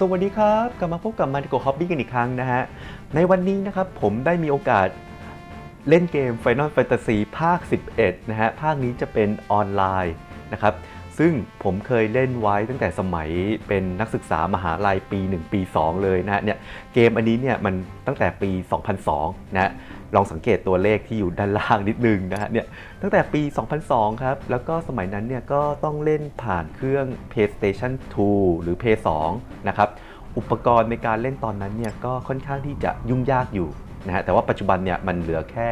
สวัสดีครับกลับมาพบกับมาริโกฮอบบี้กันอีกครั้งนะฮะ ในวันนี้นะครับผมได้มีโอกาสเล่นเกม Final Fantasy ภาค 11 นะฮะ ภาคนี้จะเป็นออนไลน์นะครับ ซึ่งผมเคยเล่นไว้ตั้งแต่สมัยเป็นนักศึกษามหาลัยปี 1 ปี 2 เลยนะฮะเนี่ยเกมอันนี้เนี่ยมันตั้งแต่ปี 2002 นะฮะ ลองสังเกตตัวเลขที่อยู่ด้านล่างนิดนึงนะฮะเนี่ยตั้งแต่ปี 2002 ครับ แล้วก็สมัยนั้นเนี่ยก็ต้องเล่นผ่านเครื่อง PlayStation 2 หรือ Play 2นะครับ อุปกรณ์ในการเล่นตอนนั้นเนี่ยก็ค่อนข้างที่จะยุ่งยากอยู่นะฮะแต่ว่าปัจจุบันเนี่ยมันเหลือแค่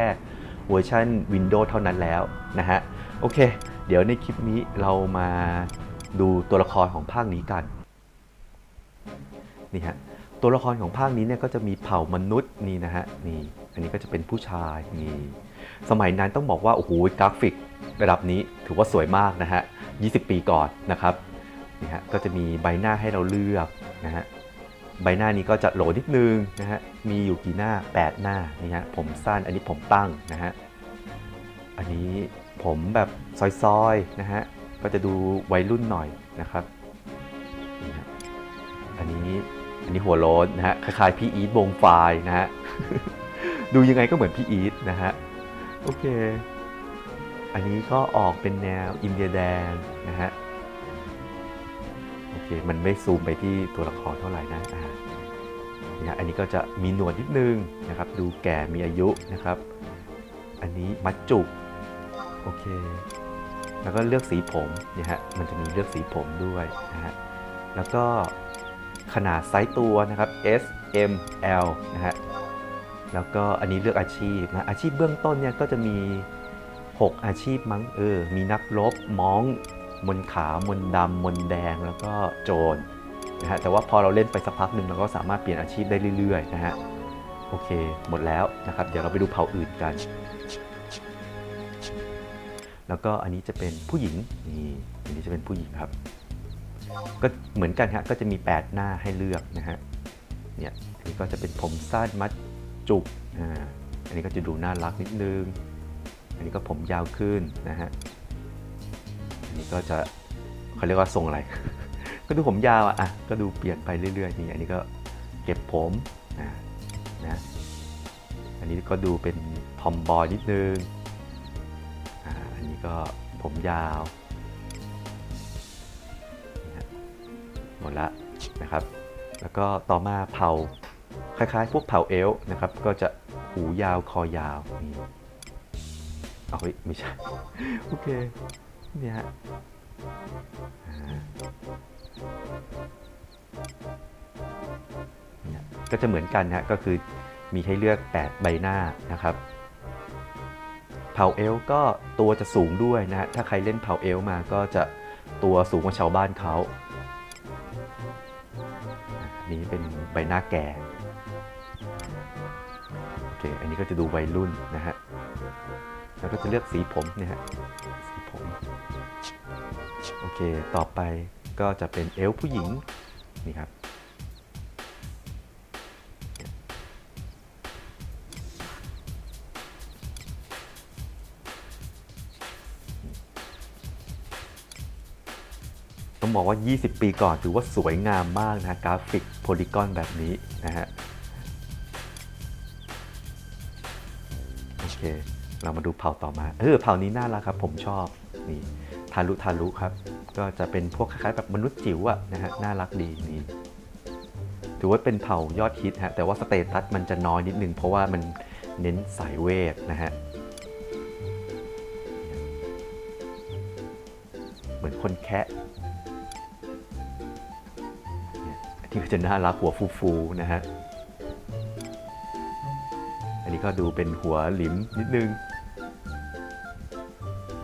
เวอร์ชัน Windows เท่านั้นแล้วนะฮะโอเค เดี๋ยวในคลิปนี้เรามาดูตัวละครของภาคนี้กันนี่ฮะ ตัวละครของภาคนี้เนี่ยก็จะมีเผ่ามนุษย์นี่นะฮะนี่อันนี้ก็จะเป็นผู้ชายนี่สมัยนั้นต้องบอกว่าโอ้โหกราฟิกระดับนี้ถือว่าสวยมากนะฮะ 20 ปีก่อนนะครับนี่ฮะก็จะมีใบหน้าให้เราเลือกนะฮะใบหน้านี้ก็จะโหลนิดนึงนะฮะมีอยู่กี่หน้า 8 หน้านี่ฮะผมสั้นอันนี้ผมตั้งนะฮะอันนี้ผมแบบซอยๆนะฮะก็จะดูวัยรุ่นหน่อยนะครับนี่ฮะอันนี้ อันนี้หัวโล้นนะฮะคล้ายๆพี่อีทวงไฟนะฮะดูยังไงก็เหมือนพี่อีทนะฮะโอเค อันนี้ก็ออกเป็นแนวอินเดียแดงนะฮะโอเคมันไม่ซูมไปที่ตัวละครเท่าไหร่นะอ่านี่ฮะอันนี้ก็จะมีหนวดนิดนึงนะครับ ดูแก่มีอายุนะครับ อันนี้มัดจุกโอเค แล้วก็เลือกสีผมเนี่ยฮะมันจะมีเลือกสีผมด้วยนะฮะแล้วก็ ขนาดไซส์ตัวนะครับ S M L นะฮะแล้วก็อันนี้เลือกอาชีพนะอาชีพเบื้องต้นเนี่ยก็จะมี 6 อาชีพมั้งเออมีนักรบม้อง มนขาว มนดำ มนแดงแล้วก็โจรนะฮะแต่ว่าพอเราเล่นไปสักพักหนึ่งเราก็สามารถเปลี่ยนอาชีพได้เรื่อยๆนะฮะโอเค หมดแล้วนะครับ เดี๋ยวเราไปดูเผ่าอื่นกัน แล้วก็อันนี้จะเป็นผู้หญิงนี่อันนี้จะเป็นผู้หญิงครับ ก็เหมือนกันฮะก็จะมี 8 หน้าให้เลือกนะฮะเนี่ยอันนี้ก็จะเป็นผมสั้นมัดจุกอ่าอันนี้ก็จะดูน่ารักนิดนึง อันนี้ก็ผมยาวขึ้นนะฮะอันนี้ก็จะเขาเรียกว่าทรงอะไร ก็ดูผมยาวอะอะก็ดูเปลี่ยนไปเรื่อยๆนี่อันนี้ก็เก็บผมนะนะอันนี้ก็ดูเป็นทอมบอยนิดนึงอ่าอันนี้ก็ผมยาว หมดละนะครับ แล้วก็ต่อมาเผาคล้ายๆ พวกเผาเอลนะครับ ก็จะหูยาวคอยาวนี่เอาเฮ้ยไม่ใช่ โอเคเนี่ยฮะก็จะเหมือนกันฮะก็คือมีให้เลือก 8 ใบหน้านะครับเผาเอลก็ตัวจะสูงด้วยนะฮะถ้าใครเล่นเผาเอลมาก็จะตัวสูงกว่าชาวบ้านเขา นี้เป็นใบหน้าแก่โอเคอันนี้ก็จะดูวัยรุ่นนะฮะแล้วก็จะเลือกสีผมเนี่ยฮะสีผมโอเคต่อไปก็จะเป็นเอลผู้หญิงนี่ครับต้องบอกว่า 20 ปีก่อนถือว่าสวยงามมากนะกราฟิก โพลีกอนแบบนี้นะฮะโอเค เรามาดูเผ่าต่อมา เออเผ่านี้น่ารักครับ ผมชอบนี่ทารุทารุครับ ก็จะเป็นพวกคล้ายๆแบบมนุษย์จิ๋วอะนะฮะน่ารักดีนี่ถือว่าเป็นเผ่ายอดฮิตฮะแต่ว่าสเตตัสมันจะน้อยนิดนึงเพราะว่ามันเน้นสายเวทนะฮะเหมือนคนแคะ ที่ก็จะน่ารักหัวฟูๆนะฮะ อันนี้ก็ดูเป็นหัวหลิมนิดนึง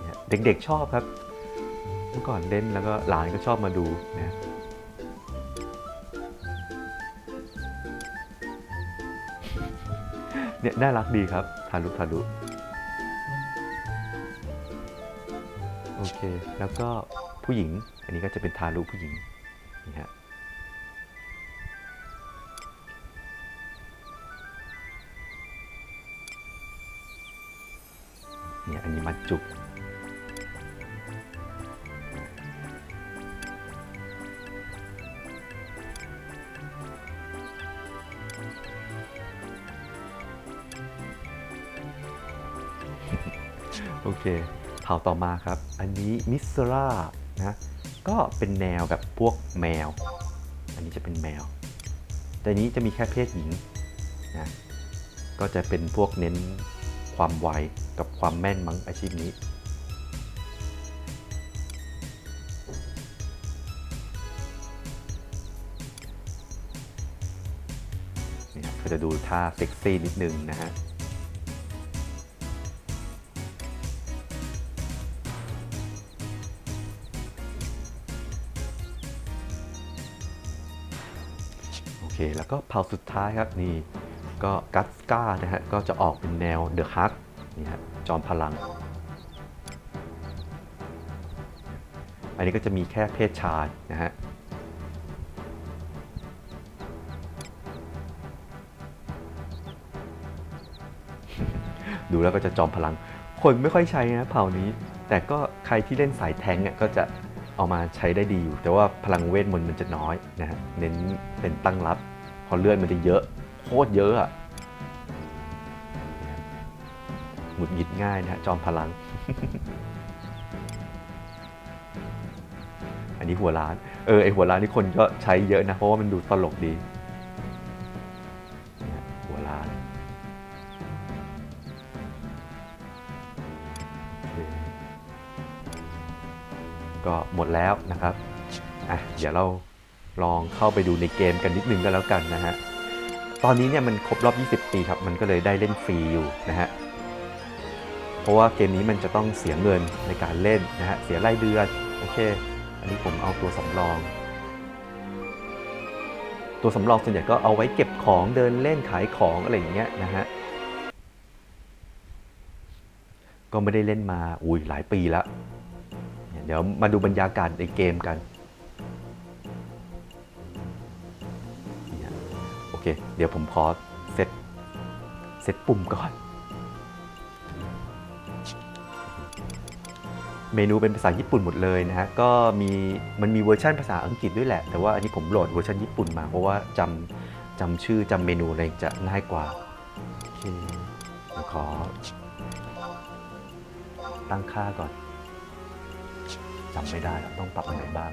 เนี่ยเด็กๆชอบครับ เมื่อก่อนเล่นแล้วก็หลานก็ชอบมาดูนะเนี่ยน่ารักดีครับทารุทารุโอเค แล้วก็ผู้หญิง อันนี้ก็จะเป็นทารุผู้หญิง โอเคเผ่าต่อมาครับ อันนี้มิสรานะก็เป็นแนวแบบพวกแมว อันนี้จะเป็นแมว แต่นี้จะมีแค่เพศหญิงนะก็จะเป็นพวกเน้นความไวกับความแม่นมั้งอาชีพนี้นี่ครับก็จะดูท่าเซ็กซี่นิดนึงนะฮะ แล้วก็เผ่าสุดท้ายครับนี่ก็กัสกานะฮะก็จะออกเป็นแนวเดอะฮักนี่ฮะจอมพลัง อันนี้ก็จะมีแค่เพศชายนะฮะดูแล้วก็จะจอมพลัง คนไม่ค่อยใช้นะเผ่านี้ แต่ก็ใครที่เล่นสายแทงก์อะก็จะ เอามาใช้ได้ดีอยู่ แต่ว่าพลังเวทมนต์มันจะน้อยนะฮะเน้นเป็นตั้งรับ พอเลื่อนมันจะเยอะโคตรเยอะอะหงุดหงิดง่ายนะฮะจอมพลัง อันนี้หัวล้าน เออไอหัวล้านนี่คนก็ใช้เยอะนะ เพราะว่ามันดูตลกดี แล้วนะครับอะเดี๋ยวเราลองเข้าไปดูในเกมกันนิดนึงก็แล้วกันนะฮะ ตอนนี้เนี่ยมันครบรอบ 20 ปีครับ มันก็เลยได้เล่นฟรีอยู่นะฮะ เพราะว่าเกมนี้มันจะต้องเสียเงินในการเล่นนะฮะ เสียรายเดือน โอเค อันนี้ผมเอาตัวสำรอง ตัวสำรองส่วนใหญ่ก็เอาไว้เก็บของเดินเล่นขายของอะไรอย่างเงี้ยนะฮะ ก็ไม่ได้เล่นมาอุ้ยหลายปีแล้ว เดี๋ยวมาดูบรรยากาศในเกมกันโอเค เดี๋ยวผมขอเซตเซตปุ่มก่อน เมนูเป็นภาษาญี่ปุ่นหมดเลยนะฮะ ก็มีมันมีเวอร์ชันภาษาอังกฤษด้วยแหละ แต่ว่าอันนี้ผมโหลดเวอร์ชันญี่ปุ่นมา เพราะว่าจำจำชื่อจำเมนูอะไรจะง่ายกว่า โอเคขอตั้งค่าก่อน จำไม่ได้แล้วต้องปรับอะไรบ้าง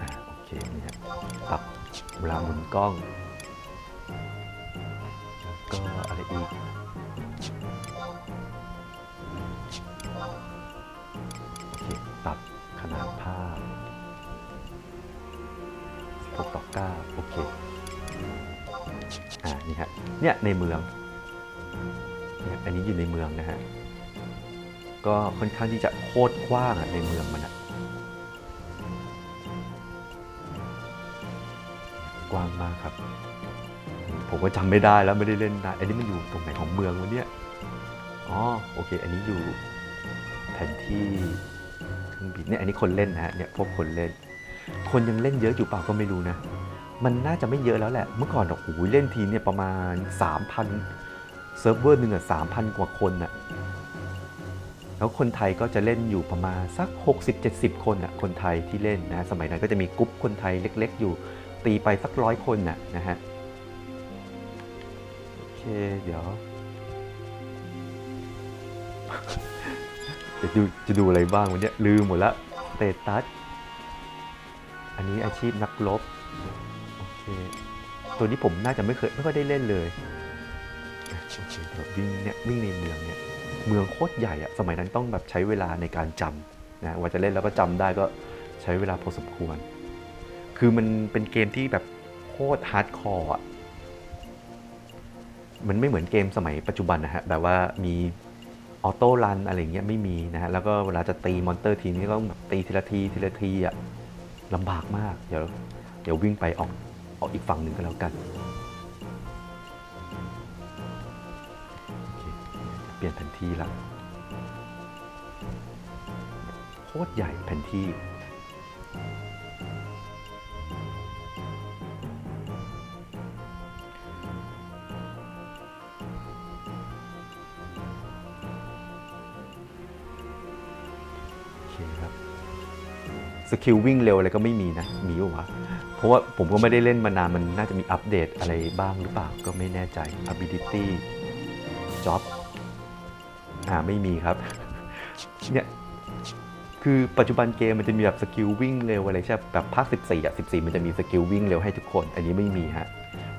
อะโอเคนี่ฮะปรับเวลาหมุนกล้องแล้วก็อะไรอีก 16ต่อ9โอเคอ่านี่ฮะเนี่ยในเมืองเนี่ยอันนี้อยู่ในเมืองนะฮะก็ค่อนข้างที่จะโคตรกว้างอะในเมืองมันอะกว้างมากครับ ผมก็จำไม่ได้แล้วไม่ได้เล่นนานอันนี้มันอยู่ตรงไหนของเมืองวะเนี่ยอ๋อโอเค อันนี้อยู่แผนที่เครื่องบินเนี่ยอันนี้คนเล่นนะฮะเนี่ยพวกคนเล่น คนยังเล่นเยอะอยู่เปล่าก็ไม่รู้นะ มันน่าจะไม่เยอะแล้วแหละ เมื่อก่อนโอ้โหเล่นทีเนี่ยประมาณ 3,000 เซิร์ฟเวอร์หนึ่งอะ 3,000 กว่าคนอะ แล้วคนไทยก็จะเล่นอยู่ประมาณสัก 60-70 คนอะ คนไทยที่เล่นนะ สมัยนั้นก็จะมีกรุ๊ปคนไทยเล็กๆ อยู่ ตีไปสักร้อยคนน่ะนะฮะ โอเค เดี๋ยวจะดูจะดูอะไรบ้างวันนี้ลืมหมดละสเตตัส อันนี้อาชีพนักรบ ตัวนี้ผมน่าจะไม่เคยไม่ค่อยได้เล่นเลยอะโอเคเดี๋ยววิ่งเนี่ยวิ่งในเมืองเนี่ยเมืองโคตรใหญ่อะสมัยนั้นต้องแบบใช้เวลาในการจำนะว่าจะเล่นแล้วก็จำได้ก็ใช้เวลาพอสมควร คือมันเป็นเกมที่แบบโคตรฮาร์ดคอร์อะมันไม่เหมือนเกมสมัยปัจจุบันนะฮะแบบว่ามีออโต้รันอะไรเงี้ยไม่มีนะฮะแล้วก็เวลาจะตีมอนเตอร์ทีนี้ก็ต้องแบบตีทีละทีทีละทีอะลำบากมาก เดี๋ยวเดี๋ยววิ่งไปออก ออกอีกฝั่งหนึ่งก็แล้วกันเเปลี่ยนแผนที่ละโคตรใหญ่แผนที่คครับ สกิลวิ่งเร็วอะไรก็ไม่มีนะ มีวะเพราะว่าผมก็ไม่ได้เล่นมานาน มันน่าจะมีอัปเดตอะไรบ้างหรือเปล่าก็ไม่แน่ใจ ability job อ่าไม่มีครับ เนี่ยคือปัจจุบันเกมมันจะมีแบบสกิลวิ่งเร็วอะไรใช่แบบภาค 14อะ14 มันจะมีสกิลวิ่งเร็วให้ทุกคน อันนี้ไม่มีฮะ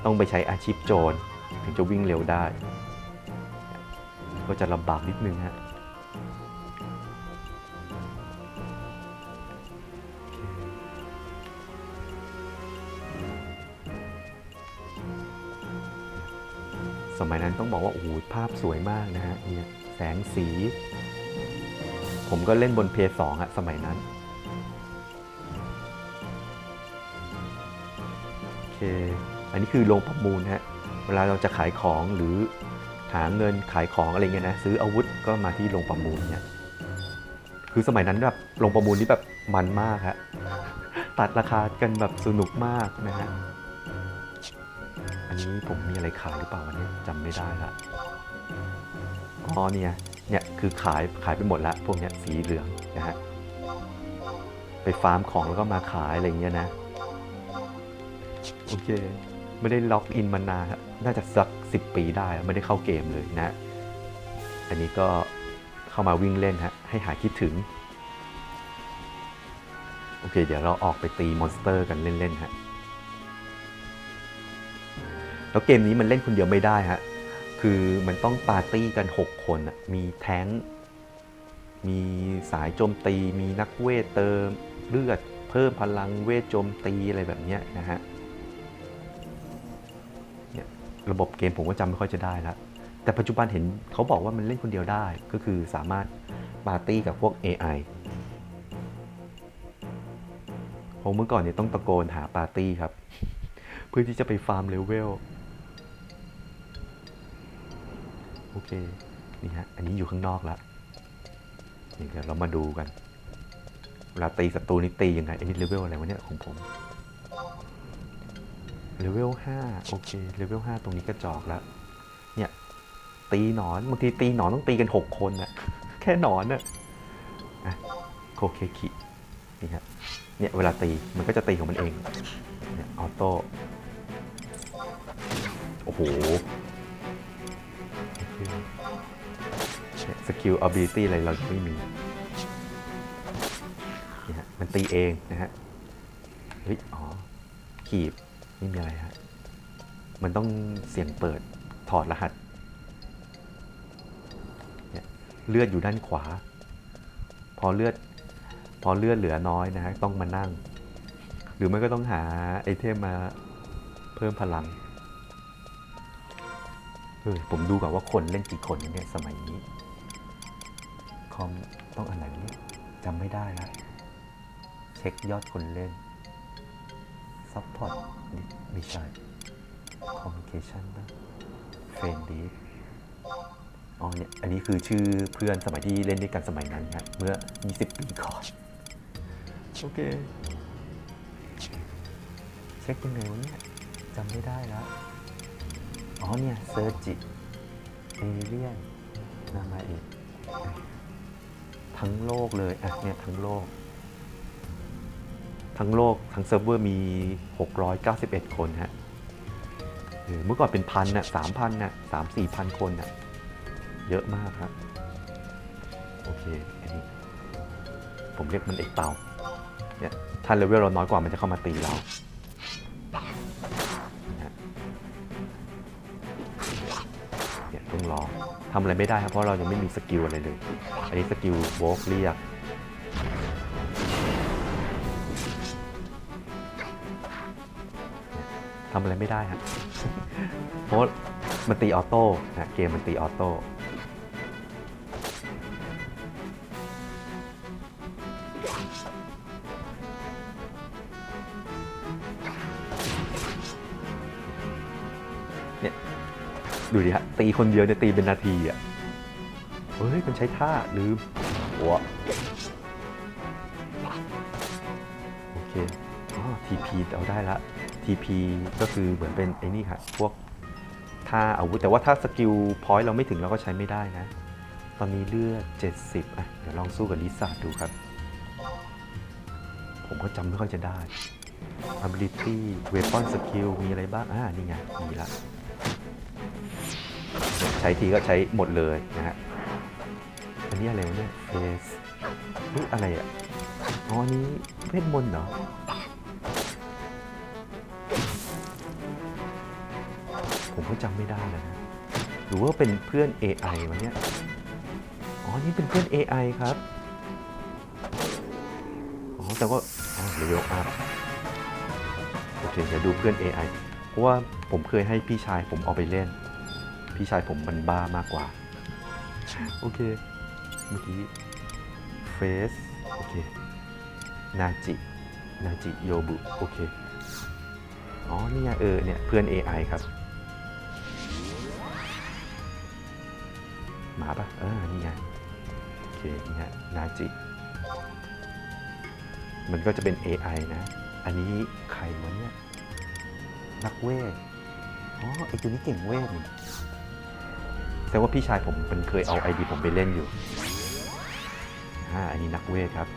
ต้องไปใช้อาชีพโจรถึงจะวิ่งเร็วได้ ก็จะลำบากนิดนึงฮะ สมัยนั้นต้องบอกว่าโอ้โหภาพสวยมากนะฮะเนี่ยแสงสี ผมก็เล่นบนเพย์สองอะสมัยนั้นโอเคอันนี้คือลงประมูลฮะเวลาเราจะขายของหรือหาเงินขายของอะไรเงี้ยนะซื้ออาวุธก็มาที่ลงประมูลเนี่ยคือสมัยนั้นแบบลงประมูลนี่แบบมันมากฮะตัดราคากันแบบสนุกมากนะฮะ นนี้ผมมีอะไรขายหรือเปล่าวันนี้จำไม่ได้ละอ๋อเนี่ยเนี่ยคือขายขายไปหมดละพวกเนี้ยสีเหลืองนะฮะไปฟาร์มของแล้วก็มาขายอะไรอย่างเงี้ยนะโอเคไม่ได้ล็อกอินมานานน่าจะสักสิปีได้ไม่ได้เข้าเกมเลยนะ อันนี้ก็เข้ามาวิ่งเล่นฮะให้หายคิดถึง โอเค เดี๋ยวเราออกไปตีมอนสเตอร์กันเล่น ๆ ฮะ แล้วเกมนี้มันเล่นคนเดียวไม่ได้ฮะ คือมันต้องปาร์ตี้กัน 6 คนอะมีแท้ง มีสายโจมตี มีนักเวทเติมเลือด เพิ่มพลังเวทโจมตีอะไรแบบนี้นะฮะเนี่ยระบบเกมผมก็จำไม่ค่อยจะได้แล้วแต่ปัจจุบันเห็นเขาบอกว่ามันเล่นคนเดียวได้ ก็คือสามารถปาร์ตี้กับพวก AI ผมเมื่อก่อนเนี่ยต้องตะโกนหาปาร์ตี้ครับ เพื่อที่จะไปฟาร์มเลเวล โอเค นี่ฮะ อันนี้อยู่ข้างนอกแล้วนี่เดี๋ยวเรามาดูกัน เวลาตีศัตรูนี่ตียังไง อันนี้เลเวลอะไรวะเนี่ยของผม เลเวล5โอเค เลเวล5ตรงนี้ก็จอกแล้ว เนี่ย ตีหนอน บางทีตีหนอนต้องตีกัน6คนน่ะ แค่หนอนน่ะอะโคเคคินี่ฮะ เนี่ยเวลาตีมันก็จะตีของมันเอง เนี่ยออโต้ โอ้โห สกิล ability อะไรเราไม่มีนี่ฮะมันตีเองนะฮะ เฮ้ย อ๋อ ขีบ ไม่มีอะไรฮะ มันต้องเสียงเปิดถอดรหัสเนี่ยเลือดอยู่ด้านขวา พอเลือด พอเลือดเหลือน้อยนะฮะ ต้องมานั่ง หรือไม่ก็ต้องหาไอเทมมาเพิ่มพลัง เออผมดูก่อนว่าคนเล่นกี่คนเนี่ยสมัยนี้ คอมต้องอันไหนเนี่ยจำไม่ได้แล้วเช็คยอดคนเล่นซัพพอร์ตไม่ใช่คอมมิเคชันนะเฟรนดีอ๋อเนี่ยอันนี้คือชื่อเพื่อนสมัยที่เล่นด้วยกันสมัยนั้นครับเมื่อ 20 ปีก่อน โอเค เช็คยังไงวะเนี่ยจำไม่ได้แล้ว อ๋อเนี่ยเซอร์จิเอเลียนนามาอีก ทั้งโลกเลยอะเนี่ยทั้งโลก ทั้งโลก ทั้งเซิร์ฟเวอร์มี 691 คนฮะเออเมื่อก่อนเป็นพันน่ะสามพันน่ะสามสี่พันคนน่ะ เยอะมากครับ โอเคอันนี้ผมเรียกมันเอกเต่าเนี่ยถ้าเลเวลเราน้อยกว่ามันจะเข้ามาตีเรา เนี่ยต้องรอทำอะไรไม่ได้ครับเพราะเรายังไม่มีสกิลอะไรเลย อันนี้สกิลโวกเรียกทำอะไรไม่ได้ครับเพราะมันตีออโต้นะเกมมันตีออโต้ ดูดิฮะตีคนเดียวเนี่ยตีเป็นนาทีอะเฮ้ยมันใช้ท่าลืมหัวโอเคอ๋อ TP เอาได้ละ TP ก็คือเหมือนเป็นไอ้นี่ค่ะพวกท่าอาวุธแต่ว่าถ้าสกิลพอยต์เราไม่ถึงเราก็ใช้ไม่ได้นะ ตอนนี้เลือด 70 อะ เดี๋ยวลองสู้กับลิซ่าดูครับ ผมก็จำไม่ค่อยจะได้ ability weapon skill มีอะไรบ้าง อ่า นี่ไง มีละ ใช้ทีก็ใช้หมดเลยนะฮะอันนี้อะไรวะเนี่ย face เฮ้ยอะไรอะอ๋ออันนี้เวทมนต์เหรอผมก็จำไม่ได้แล้วนะหรือว่าเป็นเพื่อน AI วะเนี่ยอ๋อ นี่เป็นเพื่อน AI ครับ อ๋อ แต่ว่าอ๋อ level up โอเคเดี๋ยวดูเพื่อน AI เพราะว่าผมเคยให้พี่ชายผมเอาไปเล่น พี่ชายผมมันบ้ามากกว่า โอเค เมื่อกี้เฟสโอเค นาจิ นาจิโยบุ โอเค อ๋อ นี่ไงเออ เนี่ย เพื่อน AI ครับ หมาปะเออ นี่ไง โอเค นี่ฮะนาจิ มันก็จะเป็น AI นะ อันนี้ใครวะเนี่ย นักเวท อ๋อ ไอตัวนี้เก่งเวทนี่ แสดงว่าพี่ชายผมมันเคยเอาไอดีผมไปเล่นอยู่อ่าอันนี้นักเวทครับ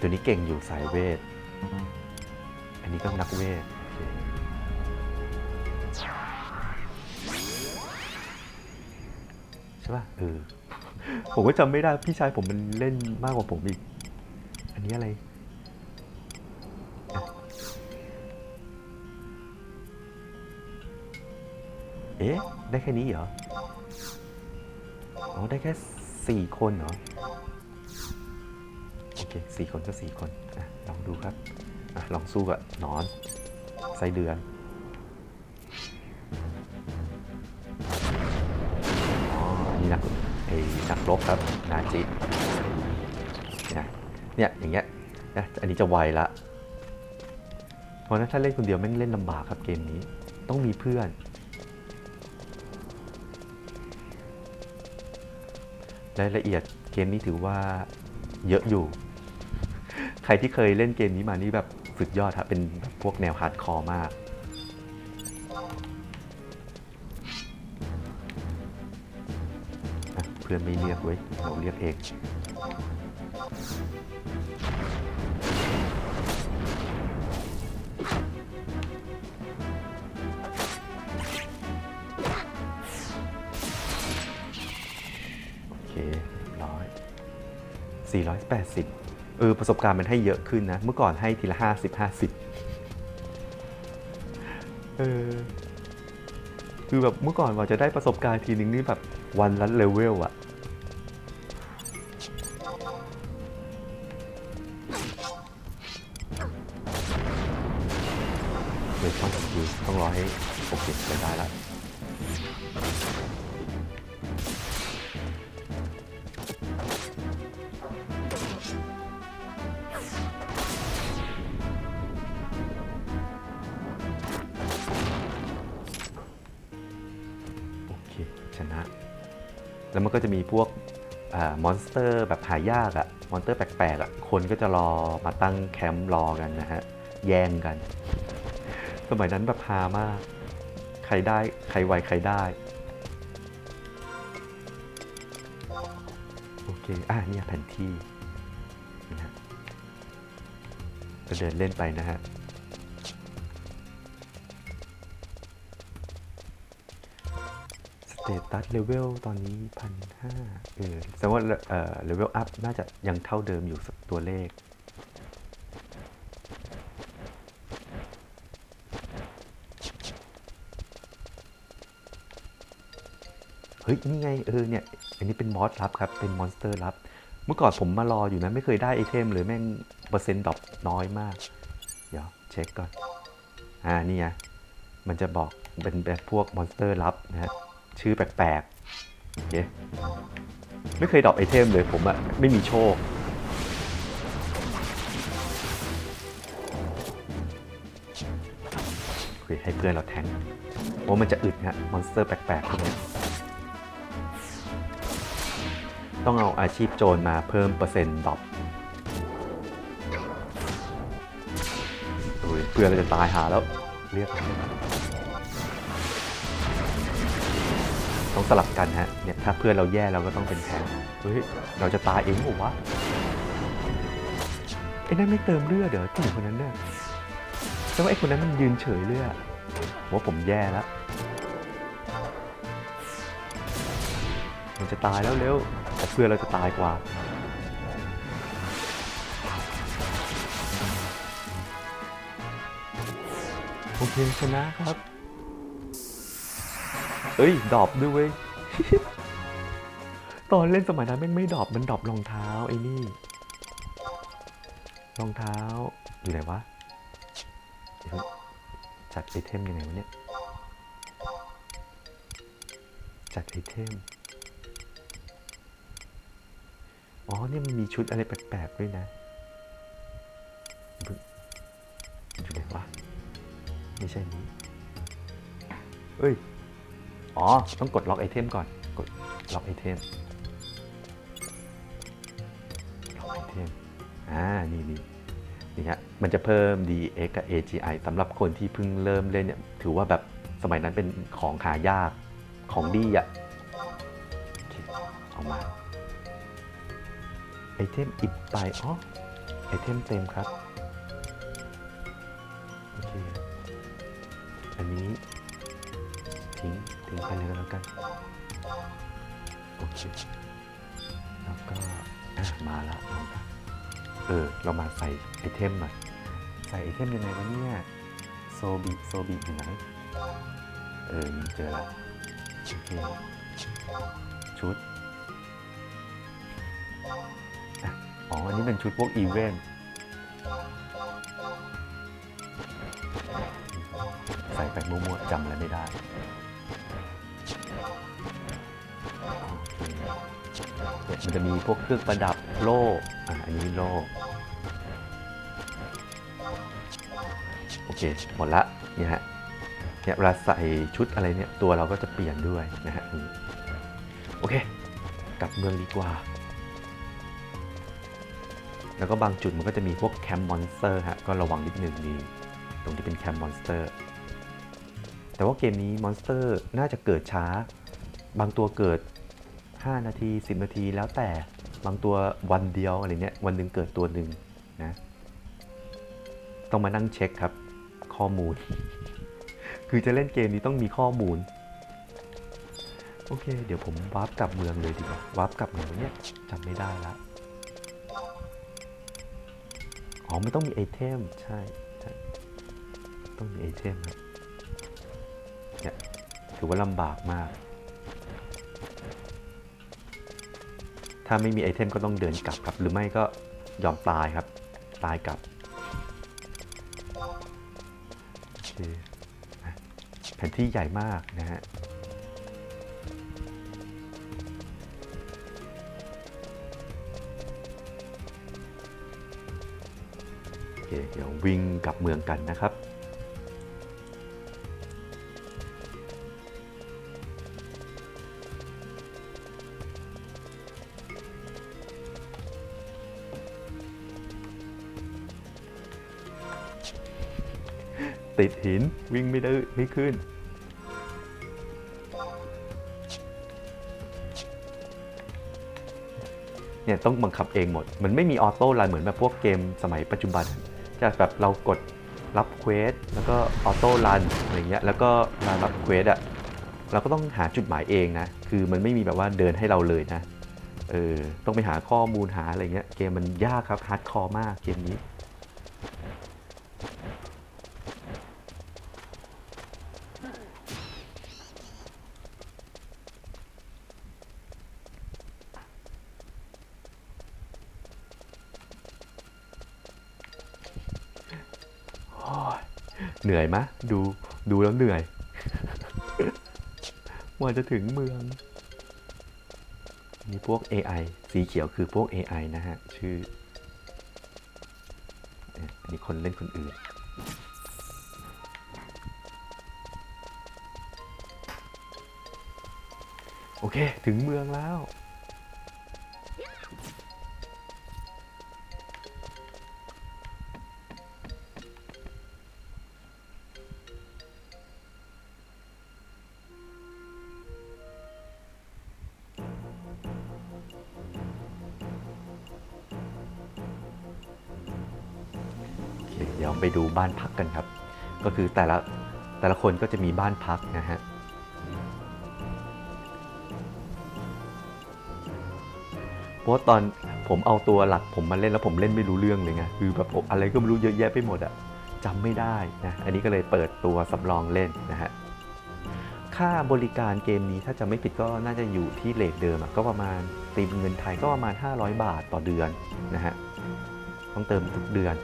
ตัวนี้เก่งอยู่สายเวท อันนี้ก็นักเวทใช่ป่ะเออผมก็จำไม่ได้พี่ชายผมมันเล่นมากกว่าผมอีก อันนี้อะไรเอ๊ะ ได้แค่นี้เหรอ ได้แค่สี่คนเหรอ โอเคสี่คนก็สี่คนอะลองดูครับอลองสู้กับนอน ไส้เดือนอ๋ออันนี้นักไอ้นักรบครับ นาจิเนี่ยเนี่ย อย่างเงี้ยนะอันนี้จะไวละ เพราะฉะนั้นถ้าเล่นคนเดียวแม่งเล่นลำบากครับเกมนี้ ต้องมีเพื่อน รายละเอียดเกมนี้ถือว่าเยอะอยู่ ใครที่เคยเล่นเกมนี้มานี่แบบสุดยอดครับเป็นพวกแนวฮาร์ดคอร์มาก เพื่อนไม่เรียกเว้ยเราเรียกเอง 480 เออ ประสบการณ์มันให้เยอะขึ้นนะ เมื่อก่อนให้ทีละ 50 50 เออ คือแบบเมื่อก่อนว่าจะได้ประสบการณ์ทีนึงนี่แบบวันละเลเวลอะ ชนะ แล้วมันก็จะมีพวกมอนสเตอร์แบบหายากอะมอนสเตอร์แปลกๆอะคนก็จะรอมาตั้งแคมป์รอกันนะฮะ แย่งกัน สมัยนั้นแบบฮามาก ใครได้ใครไวใครได้ โอเค อะเนี่ยแผนที่นะฮะก็เดินเล่นไปนะฮะ ตตัสเลเวลตอนนี้พันห้าเออแสดงว่าเอ่อเลเวลอัพน่าจะยังเท่าเดิมอยู่สักตัวเลข เฮ้ย นี่ไง เออเนี่ย อันนี้เป็นบอสลับครับ เป็นมอนสเตอร์ลับ เมื่อก่อนผมมารออยู่นะ ไม่เคยได้ไอเทมเลยแม่งเปอร์เซ็นต์ดรอปน้อยมาก เดี๋ยว เช็คก่อน อ่านี่ไงมันจะบอกเป็นแบบพวกมอนสเตอร์ลับนะฮะ ชื่อแปลกๆโอเคไม่เคยดรอปไอเทมเลยผมอะไม่มีโชคโอเคให้เพื่อนเราแทงเพรามันจะอึดฮะมอนสเตอร์แปลกๆพวกนี้ต้องเอาอาชีพโจรมาเพิ่มเปอร์เซ็นต์ดรอปโอ้ยเพื่อนเราจะตายหาแล้วเรียก ต้องสลับกันฮะเนี่ยถ้าเพื่อนเราแย่เราก็ต้องเป็นแทนเฮ้ยเราจะตายเองหรือวะเออ้นั่นไม่เติมเลือดเดี๋ยวผู้หญิงคนนั้นเนี่ยแต่ว่าไอ้คนนั้นมันยืนเฉยเลยอะว่าผมแย่แล้วมันจะตายแล้วเร็วแต่เพื่อนเราจะตายกว่าโอเคชนะครับ เอ้ยดอปด้วยเว้ยตอนเล่นสมัยนั้นแม่งไม่ดอปมันดอปรองเท้าไอ้นี่ รองเท้าอยู่ไหนวะจัดไอเทมยังไงวะเนี่ย จัดไอเทม อ๋อเนี่ยมันมีชุดอะไรแปลกๆด้วยนะอยู่ไหนวะ ไม่ใช่นี้ เอ้ย อ๋อ ต้องกดล็อกไอเทมก่อน กดล็อกไอเทม ล็อกไอเทม อ่า นี่นี่นี่ฮะ มันจะเพิ่ม DX กับ AGI สำหรับคนที่เพิ่งเริ่มเล่นเนี่ย ถือว่าแบบสมัยนั้นเป็นของหายาก ของดีอะโอเอามา ไอเทมอิบไป อ๋อ ไอเทมเต็มครับ โอเค อันนี้ งทิ้งไปเลยก็แล้วกันโอเคแล้วก็อะมาละมาละเออ เรามาใส่ไอเทมหน่อยใส่ไอเทมยังไงวะเนี่ย โซบิโซบิอยู่ไหนเออเจอละโอเคชุดอ๋อ อันนี้เป็นชุดพวกอีเวนต์ใส่ไปมั่วๆจำอะไรไม่ได้ มันจะมีพวกเครื่องประดับโล่อะอันนี้โล่โอเคหมดละเนี่ยฮะเนี่ยเวลาใส่ชุดอะไรเนี่ยตัวเราก็จะเปลี่ยนด้วยนะฮะโอเค กลับเมืองดีกว่า แล้วก็บางจุดมันก็จะมีพวกแคมป์มอนสเตอร์ฮะก็ระวังนิดนึงนี่ตรงที่เป็นแคมป์มอนสเตอร์แต่ว่าเกมนี้มอนสเตอร์น่าจะเกิดช้า บางตัวเกิด 5 นาที 10 นาทีแล้วแต่บางตัววันเดียวอะไรเนี้ยวันหนึ่งเกิดตัวหนึ่งนะต้องมานั่งเช็คครับ ข้อมูล คือจะเล่นเกมนี้ต้องมีข้อมูล โอเค เดี๋ยวผมวาร์ปกลับเมืองเลยดีกว่าวาร์ปกลับเมืองเนี่ยจำไม่ได้ละอ๋อไม่ต้องมีไอเทมใช่ใช่ต้องมีไอเทมครับเนี่ยถือว่าลำบากมาก ถ้าไม่มีไอเทมก็ต้องเดินกลับครับ หรือไม่ก็ยอมตายครับ ตายกลับเคอะแผนที่ใหญ่มากนะฮะโอเคเดี๋ยววิ่งกลับเมืองกันนะครับ ติดหินวิ่งไม่ได้ไม่ขึ้น เนี่ยต้องบังคับเองหมด มันไม่มีออโต้ไลน์เหมือนแบบพวกเกมสมัยปัจจุบันจะแบบเรากดรับเควสแล้วก็ออโต้รันอะไรเงี้ยแล้วก็มารับเควสอะเราก็ต้องหาจุดหมายเองนะ คือมันไม่มีแบบว่าเดินให้เราเลยนะ เออ ต้องไปหาข้อมูลหาอะไรเงี้ย เกมมันยากครับฮาร์ดคอร์มากเกมนี้ เหนื่อยมะดูดูแล้วเหนื่อยว่าจะถึงเมืองมีพวก AI สีเขียวคือพวก AI นะฮะ ชื่ออันนี้คนเล่นคนอื่น โอเค ถึงเมืองแล้ว ไปดูบ้านพักกันครับ ก็คือแต่ละแต่ละคนก็จะมีบ้านพักนะฮะเพราะว่าตอนผมเอาตัวหลักผมมาเล่นแล้วผมเล่นไม่รู้เรื่องเลยไงคือแบบอะไรก็ไม่รู้เยอะแยะไปหมดอะจำไม่ได้นะอันนี้ก็เลยเปิดตัวสำรองเล่นนะฮะค่าบริการเกมนี้ถ้าจะไม่ผิดก็น่าจะอยู่ที่เลทเดิมก็ประมาณตีเป็นเงินไทยก็ประมาณ 500 บาทต่อเดือนนะฮะต้องเติมทุกเดือน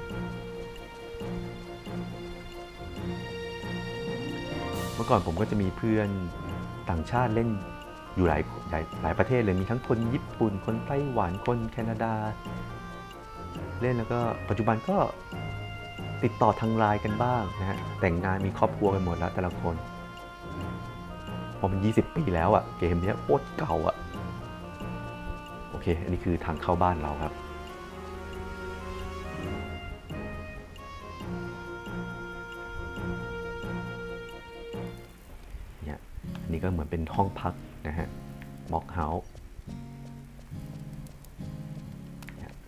มื่อก่อนผมก็จะมีเพื่อนต่างชาติเล่นอยู่หลายหลายหลายประเทศเลยมีทั้งคนญี่ปุ่น คนไต้หวันคนแคนาดา เล่นแล้วก็ปัจจุบันก็ติดต่อทางไลน์กันบ้างนะฮะแต่งงานมีครอบครัวกันหมดแล้วแต่ละคนพอมัน 20 ปีแล้วอะเกมเนี้ยโคตรเก่าอะโอเค อันนี้คือทางเข้าบ้านเราครับ นี้ก็เหมือนเป็นห้องพักนะฮะม็อกเฮาส์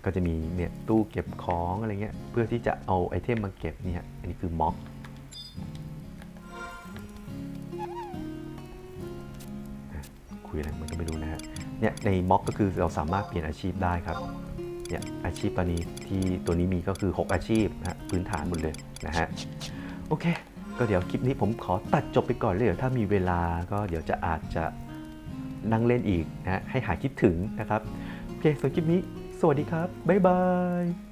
ก็จะมีเนี่ยตู้เก็บของอะไรเงี้ยเพื่อที่จะเอาไอเทมมาเก็บเนี่ยอันนี้คือม็อกคุยอะไรมันก็ไม่รู้นะฮะเนี่ยในม็อกก็คือเราสามารถเปลี่ยนอาชีพได้ครับเนี่ยอาชีพตอนนี้ที่ตัวนี้มีก็คือ 6 อาชีพนะฮะพื้นฐานหมดเลยนะฮะโอเค ก็เดี๋ยวคลิปนี้ผมขอตัดจบไปก่อนเลยเดี๋ยวถ้ามีเวลาก็เดี๋ยวจะอาจจะนั่งเล่นอีกนะฮะให้หายคิดถึงนะครับโอเคส่วนคลิปนี้ สวัสดีครับ บ๊ายบาย